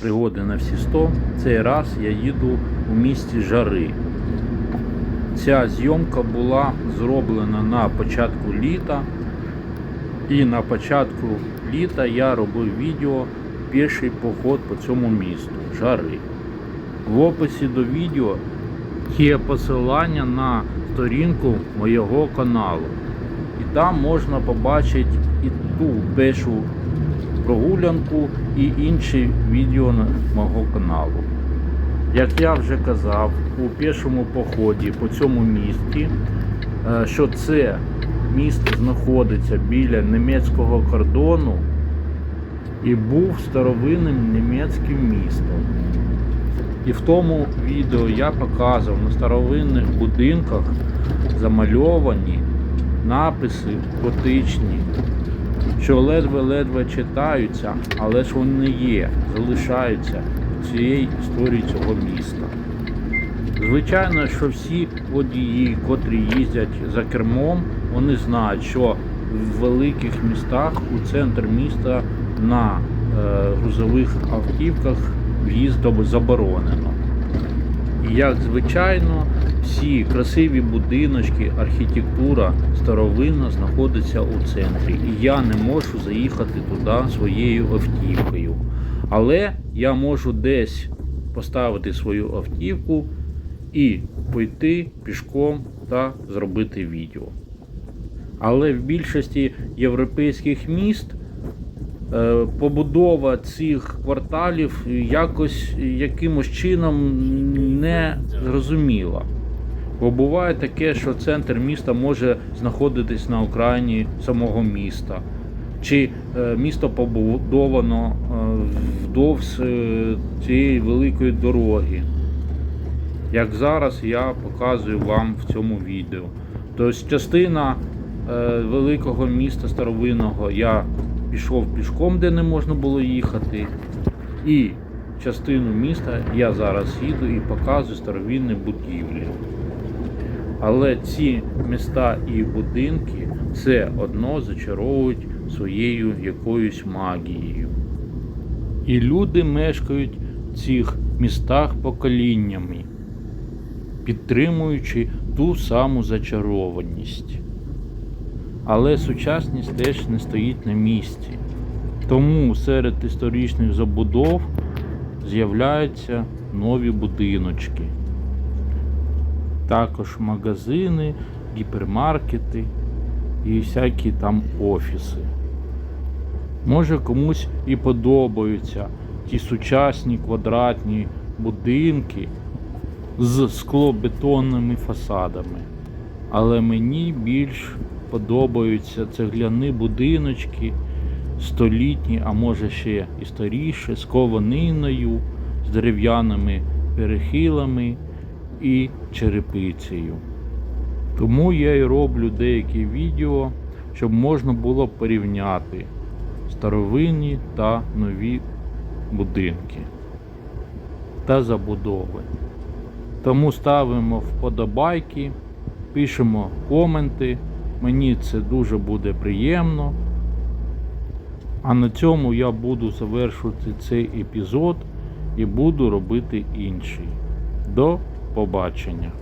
пригоди на всі 100. Цей раз я їду у місті Жари. Ця зйомка була зроблена на початку літа. І на початку літа я робив відео піший поход по цьому місту Жари. В описі до відео є посилання на сторінку моєго каналу. І там можна побачити і ту пешу прогулянку і інші відео мого каналу. Як я вже казав, у пішому поході по цьому місті, е, що це місто знаходиться біля німецького кордону і був старовинним німецьким містом. І в тому відео я показував на старовинних будинках замальовані написи готичні, що ледве-ледве читаються, але ж вони є, залишаються в цієї історії цього міста. Звичайно, що всі водії, котрі їздять за кермом, вони знають, що в великих містах у центр міста на е, грузових автівках в'їзд заборонено. І як звичайно, всі красиві будиночки, архітектура старовинна знаходиться у центрі. І я не можу заїхати туди своєю автівкою. Але я можу десь поставити свою автівку і пойти пішком та зробити відео. Але в більшості європейських міст е, побудова цих кварталів якось якимось чином не зрозуміла. Бо буває таке, що центр міста може знаходитись на окраїні самого міста. Чи е, місто побудовано е, вдовж е, цієї великої дороги. Як зараз я показую вам в цьому відео. Тобто частина великого міста старовинного я пішов пішком, де не можна було їхати. І частину міста я зараз їду і показую старовинні будівлі. Але ці міста і будинки все одно зачаровують своєю якоюсь магією. І люди мешкають в цих містах поколіннями, підтримуючи ту саму зачарованість. Але сучасність теж не стоїть на місці. Тому серед історичних забудов з'являються нові будиночки. Також магазини, гіпермаркети і всякі там офіси. Може комусь і подобаються ті сучасні квадратні будинки з склобетонними фасадами. Але мені більш подобаються цегляні будиночки, столітні, а може ще і старіше, з кованиною, з дерев'яними перехилами і черепицею. Тому я і роблю деякі відео, щоб можна було порівняти старовинні та нові будинки та забудови. Тому ставимо вподобайки, пишемо коменти. Мені це дуже буде приємно. А на цьому я буду завершувати цей епізод і буду робити інший. До побачення!